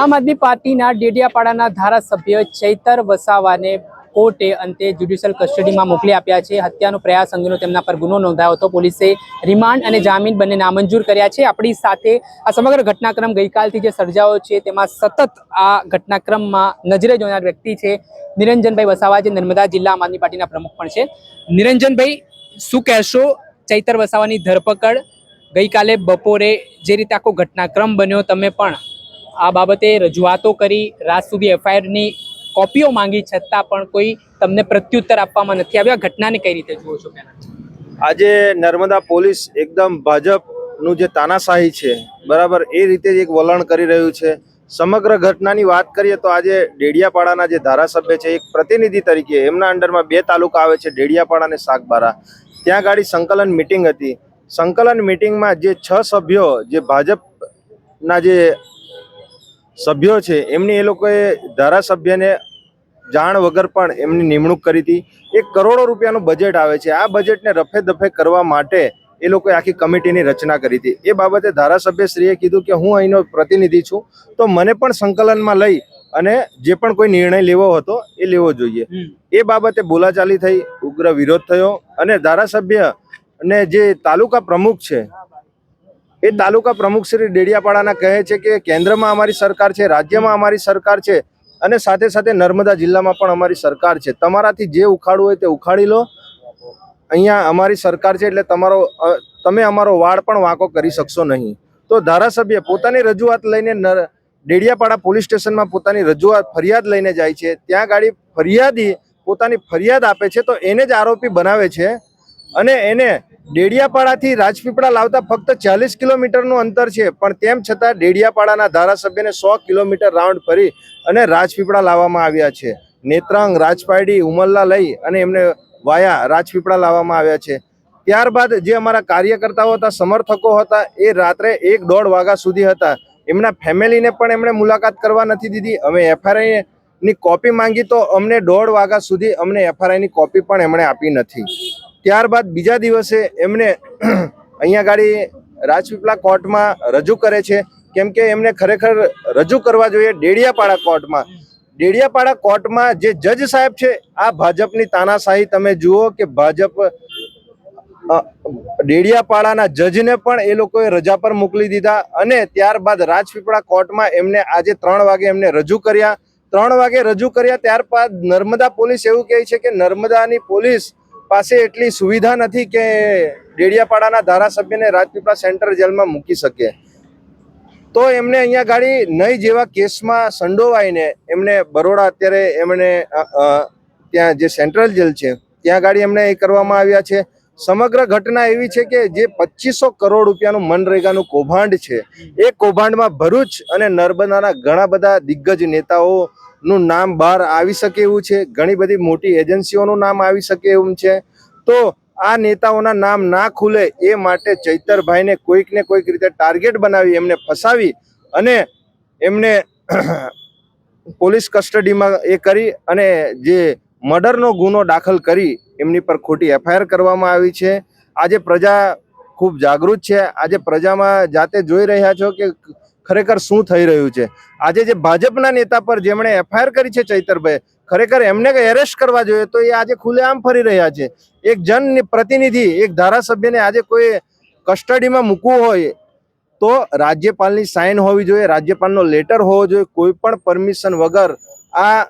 આમ આદમી પાર્ટીના ડેડિયાપાડાના ધારાસભ્ય ચૈતર વસાવાને કોર્ટે અંતે જ્યુડિશિયલ કસ્ટડીમાં મોકલી આપ્યા છે. હત્યાનો પ્રયાસ અંગેનો તેમના પર ગુનો નોંધાયો હતો. પોલીસે રિમાન્ડ અને જામીન બંને નામંજૂર કર્યા છે. આપણી સાથે આ સમગ્ર ઘટનાક્રમ ગઈકાલથી જે સર્જાયો છે, તેમાં સતત આ ઘટનાક્રમમાં નજરે જોનાર વ્યક્તિ છે નિરંજનભાઈ વસાવા જે નર્મદા જિલ્લા આમ આદમી પાર્ટીના પ્રમુખ પણ છે. નિરંજનભાઈ, શું કહેશો ચૈતર વસાવાની ધરપકડ? ગઈકાલે બપોરે જે રીતે આખો ઘટનાક્રમ બન્યો, તમે પણ આ બાબતે રજૂઆતો કરી, રાત સુધી એફઆઈઆરની કોપીઓ માંગી છતાં પણ કોઈ તમને પ્રત્યુત્તર આપવામાં નથી આવ્યો. ઘટનાને કઈ રીતે જુઓ છો આજે નર્મદા પોલીસ એકદમ ભાજપનું જે તાનાશાહી છે, બરાબર, એ રીતે જ એક વલણ કરી રહ્યું છે. સમગ્ર ઘટનાની વાત કરીએ તો આજે ડેડિયાપાડાના જે ધારાસભ્ય છે, એક પ્રતિનિધિ તરીકે, એમના અંડરમાં બે તાલુકા આવે છે, ડેડિયાપાડા અને શાકબારા ત્યાં ગાડી સંકલન મિટિંગ હતી. સંકલન મિટિંગમાં જે છ સભ્યો, જે ભાજપના જે સભ્યો છે એમની એ લોકોએ ધારાસભ્યને જાણ વગર પણ એમની નિમણૂક કરી હતી. એક કરોડો રૂપિયાનું બજેટ આવે છે. આ બજેટને રફે દફે કરવા માટે એ લોકોએ આખી કમિટીની રચના કરી હતી. એ બાબતે ધારાસભ્યશ્રીએ કીધું કે હું અહીંનો પ્રતિનિધિ છું તો મને પણ સંકલનમાં લઈ અને જે પણ કોઈ નિર્ણય લેવો હતો એ લેવો જોઈએ. એ બાબતે બોલાચાલી થઈ ઉગ્ર વિરોધ થયો અને ધારાસભ્ય અને જે તાલુકા પ્રમુખ છે એ તાલુકા પ્રમુખ શ્રી ડેડિયાપાડાના કહે છે કે કેન્દ્રમાં અમારી સરકાર છે, રાજ્યમાં અમારી સરકાર છે અને સાથે સાથે નર્મદા જિલ્લામાં પણ અમારી સરકાર છે. તમારાથી જે ઉખાડવું હોય તે ઉખાડી લો. અહીંયા અમારી સરકાર છે એટલે તમારો તમે અમારો વાળ પણ વાંકો કરી શકશો નહીં. તો ધારાસભ્ય પોતાની રજૂઆત લઈને ડેડિયાપાડા પોલીસ સ્ટેશનમાં પોતાની રજૂઆત ફરિયાદ લઈને જાય છે. ત્યાં ગાડી ફરિયાદી પોતાની ફરિયાદ આપે છે તો એને જ આરોપી બનાવે છે અને એને ડેડિયાપાડાથી રાજપીપળા લાવતા ફક્ત ચાલીસ કિલોમીટરનું અંતર છે, પણ તેમ છતાં ડેડિયાપાડાના ધારાસભ્યને સો કિલોમીટર રાઉન્ડ ફરી અને રાજપીપળા લાવવામાં આવ્યા છે. નેત્રાંગ, રાજપાયડી, ઉમલ્લા લઈ અને એમને વાયા રાજપીપળા લાવવામાં આવ્યા છે. ત્યારબાદ જે અમારા કાર્યકર્તાઓ હતા, સમર્થકો હતા, એ રાત્રે એક દોઢ વાગ્યા સુધી હતા. એમના ફેમિલીને પણ એમણે મુલાકાત કરવા નથી દીધી. અમે એફઆરઆઈ ની કોપી માંગી તો અમને દોઢ વાગ્યા સુધી અમને એફઆરઆઈની કોપી પણ એમણે આપી નથી. ત્યારબાદ બીજા દિવસે એમને અહીંયા ગાડી રાજપીપળા કોર્ટમાં રજૂ કરે છે. કેમ કે એમને ખરેખર રજૂ કરવા જોઈએ ડેડિયાપાડા કોર્ટમાં. ડેડિયાપાડા કોર્ટમાં જે જજ સાહેબ છે, આ ભાજપની તાનાશાહી તમે જુઓ કે ભાજપ ડેડિયાપાડાના જજને પણ એ લોકોએ રજા પર મોકલી દીધા અને ત્યારબાદ રાજપીપળા કોર્ટમાં એમને આજે ત્રણ વાગે એમને રજૂ કર્યા. ત્રણ વાગે રજૂ કર્યા ત્યારબાદ નર્મદા પોલીસ એવું કહે છે કે નર્મદાની પોલીસ પાસે એટલી સુવિધા નથી કે ડેડિયાપાડાના ધારાસભ્યને રાજપીપળા સેન્ટ્રલ જેલમાં મૂકી શકે. તો એમને અહીંયા ગાડી નહીં જેવા કેસમાં સંડોવાઈને એમને બરોડા અત્યારે એમણે ત્યાં જે સેન્ટ્રલ જેલ છે, ત્યાં ગાડી એમને એ કરવામાં આવ્યા છે. સમગ્ર ઘટના એવી છે કે જે પચીસો કરોડ રૂપિયાનું મનરેગાનું કૌભાંડ છે. એ કૌભાંડમાં ભરૂચ અને નર્મદાના ઘણા બધા દિગ્ગજ નેતાઓનું નામ બહાર આવી શકે એવું છે. ઘણી બધી મોટી એજન્સીઓનું નામ આવી શકે એવું છે. તો આ નેતાઓના નામ ના ખુલે એ માટે ચૈતરભાઈને કોઈક ને કોઈક રીતે ટાર્ગેટ બનાવી, એમને ફસાવી અને એમને પોલીસ કસ્ટડીમાં એ કરી અને જે મર્ડરનો ગુનો દાખલ કરી એમની પર ખોટી એફઆઈઆર કરવામાં આવી છે. આજે પ્રજા ખૂબ જાગૃત છે. આજે પ્રજામાં જાતે જોઈ રહ્યા છો કે ખરેખર શું થઈ રહ્યું છે? આજે જે ભાજપના નેતા પર જેમણે એફઆઈઆર કરી છે ચૈતરભાઈ, ખરેખર એમને એરેસ્ટ કરવા જોઈએ તો એ આજે ખુલ્લેઆમ ફરી રહ્યા છે. એક જન પ્રતિનિધિ, એક ધારાસભ્યને આજે કોઈ કસ્ટડીમાં મૂકવું હોય તો રાજ્યપાલની સાઇન હોવી જોઈએ, રાજ્યપાલનો લેટર હોવો જોઈએ, કોઈ પણ પરમિશન વગર આ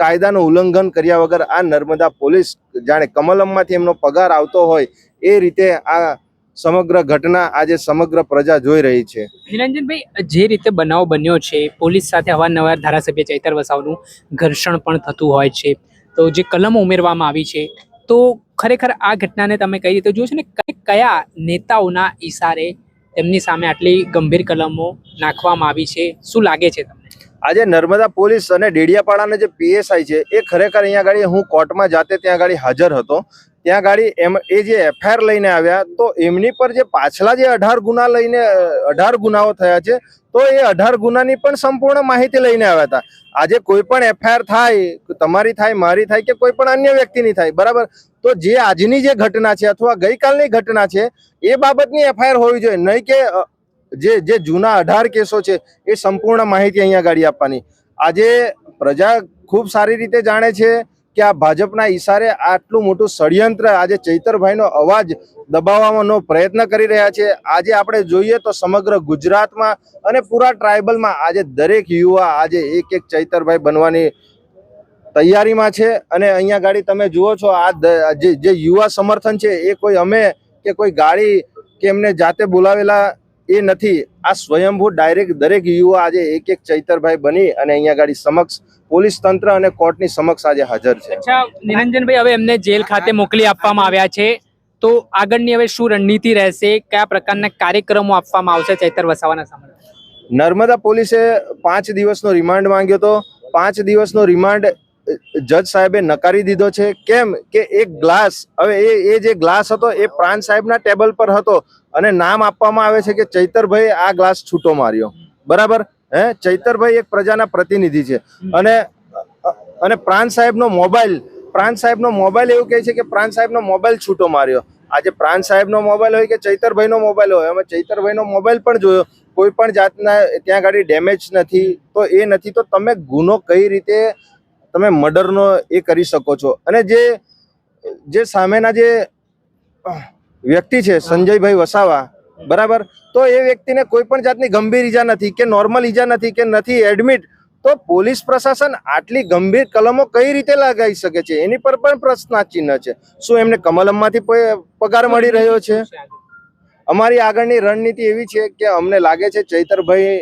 કાયદાનું ઉલ્લંઘન કર્યા વગર આ નર્મદા પોલીસ, જાણે કમલમમાંથી એમનો પગાર આવતો હોય એ રીતે આ સમગ્ર ઘટના આજે સમગ્ર પ્રજા જોઈ રહી છે. નિરંજનભાઈ જે રીતે બનાવ બન્યો છે પોલીસ સાથે અવારનવાર ધારાસભ્ય ચૈતર વસાવનું ઘર્ષણ પણ થતું હોય છે. તો જે કલમો ઉમેરવામાં આવી છે તો ખરેખર આ ઘટનાને તમે કઈ રીતે જોયું છે ને? કયા નેતાઓના ઈશારે તેમની સામે આટલી ગંભીર કલમો નાખવામાં આવી છે? શું લાગે છે તમને? આજે નર્મદા પોલીસ અને ડેડિયાપાડાના જે પીએસઆઈ છે એ ખરેખર અહીંયા આગળ હું કોર્ટમાં જાતે ત્યાં આગળ હાજર હતો. ત્યાં ગાડી એમ એ જે એફઆઈઆર લઈને આવ્યા, તો એમની પર જે પાછલા જે અઢાર ગુના લઈને, અઢાર ગુનાઓ થયા છે, તો એ અઢાર ગુનાની પણ સંપૂર્ણ માહિતી લઈને આવ્યા હતા. આજે કોઈ પણ એફઆઈઆર થાય, તમારી થાય, મારી થાય કે કોઈ પણ અન્ય વ્યક્તિની થાય, બરાબર? તો જે આજની જે ઘટના છે અથવા ગઈકાલની ઘટના છે, એ બાબતની એફઆઈઆર હોવી જોઈએ. નહીં કે જે જે જૂના અઢાર કેસો છે, એ સંપૂર્ણ માહિતી અહીંયા ગાડી આપવાની. આજે પ્રજા ખૂબ સારી રીતે જાણે છે કે આ ભાજપના ઈશારે આટલું મોટું ષડયંત્ર, આજે ચૈતરભાઈનો અવાજ દબાવવાનો પ્રયત્ન કરી રહ્યા છે. આજે આપણે જોઈએ તો સમગ્ર ગુજરાતમાં અને પૂરા ટ્રાઇબલમાં આજે દરેક યુવા આજે એક એક ચૈતરભાઈ બનવાની તૈયારીમાં છે. અને અહીંયા ગાડી તમે જુઓ છો, આ જે યુવા સમર્થન છે એ કોઈ અમે કે કોઈ ગાડી કે એમને જાતે બોલાવેલા એ નથી. આ સ્વયંભૂ ડાયરેક્ટ દરેક યુવા આજે એક એક ચૈતરભાઈ બની અને અહીંયા ગાડી સમક્ષ પોલીસ તંત્ર અને કોર્ટની સમક્ષ આજે હાજર છે. અચ્છા નિરંજનભાઈ હવે એમને જેલ ખાતે મોકલી આપવામાં આવ્યા છે. તો આગળની હવે શું રણનીતિ રહેશે? કયા પ્રકારના કાર્યક્રમો આપવામાં આવશે ચૈતર વસાવાના સામે? નર્મદા પોલીસે પાંચ દિવસનો રિમાન્ડ માંગ્યો હતો પાંચ દિવસનો રિમાન્ડ જજ સાહેબે નકારી દીધો છે. કેમ? કે એક ગ્લાસ હવે એ એ જે ગ્લાસ હતો એ પ્રાંત સાહેબના ટેબલ પર હતો અને નામ આપવામાં આવે છે કે ચૈતરભાઈ આ ગ્લાસ છૂટો માર્યો. બરાબર? હે? ચૈતરભાઈ એક પ્રજાના પ્રતિનિધિ છે. અને અને પ્રાંત સાહેબનો મોબાઈલ પ્રાંત સાહેબનો મોબાઈલ એવું કહે છે કે પ્રાંત સાહેબનો મોબાઈલ છૂટો માર્યો. આજે પ્રાંત સાહેબનો મોબાઈલ હોય કે ચૈતરભાઈનો મોબાઈલ હોય અમે ચૈતરભાઈનો મોબાઈલ પણ જોયો. કોઈ પણ જાતના ત્યાં ગાડી ડેમેજ નથી તો એ નથી. તો તમે ગુનો કઈ રીતે તમે મર્ડરનો એ કરી શકો છો? અને જે જે સામેના જે વ્યક્તિ છે સંજયભાઈ વસાવા બરાબર? તો એ વ્યક્તિને કોઈ પણ જાતની ગંભીર ઈજા નથી કે નોર્મલ ઈજા નથી કે નથી એડમિટ, તો પોલીસ પ્રશાસન આટલી ગંભીર કલમો કઈ રીતે લગાવી શકે છે? એની પર પણ પ્રશ્નાચિહ્ન છે. શું એમને કમલમમાંથી પગાર મળી રહ્યો છે? અમારી આગળની રણનીતિ એવી છે કે અમને લાગે છે ચૈતરભાઈ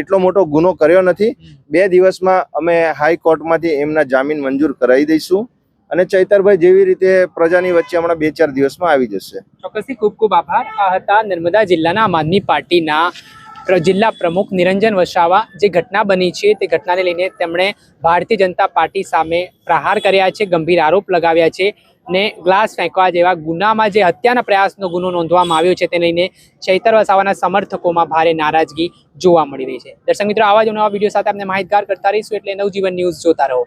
એટલો મોટો ગુનો કર્યો નથી. બે દિવસમાં અમે હાઈકોર્ટમાંથી એમના જામીન મંજૂર કરાવી દઈશું. અને ચૈતરભાઈ જેવી રીતે પ્રજાની વચ્ચે હમણાં બે ચાર દિવસમાં આવી જશે. ચોક્કસથી ખૂબ ખૂબ આભાર. આ હતા નર્મદા જિલ્લાના આમ આદમી પાર્ટીના પ્ર- જિલ્લા પ્રમુખ નિરંજન વસાવા. જે ઘટના બની છે તે ઘટનાને લઈને તેમણે ભારતીય જનતા પાર્ટી સામે પ્રહાર કર્યા છે, ગંભીર આરોપ લગાવ્યા છે ને ગ્લાસ ફેંકવા જેવા ગુનામાં જે હત્યાના પ્રયાસનો ગુનો નોંધવામાં આવ્યો છે તેને લઈને ચૈતર વસાવાના સમર્થકોમાં ભારે નારાજગી જોવા મળી રહી છે. દર્શક મિત્રો, આવા જ નવા વીડિયો સાથે આપણે માહિતગાર કરતા રહીશું એટલે નવજીવન ન્યૂઝ જોતા રહો.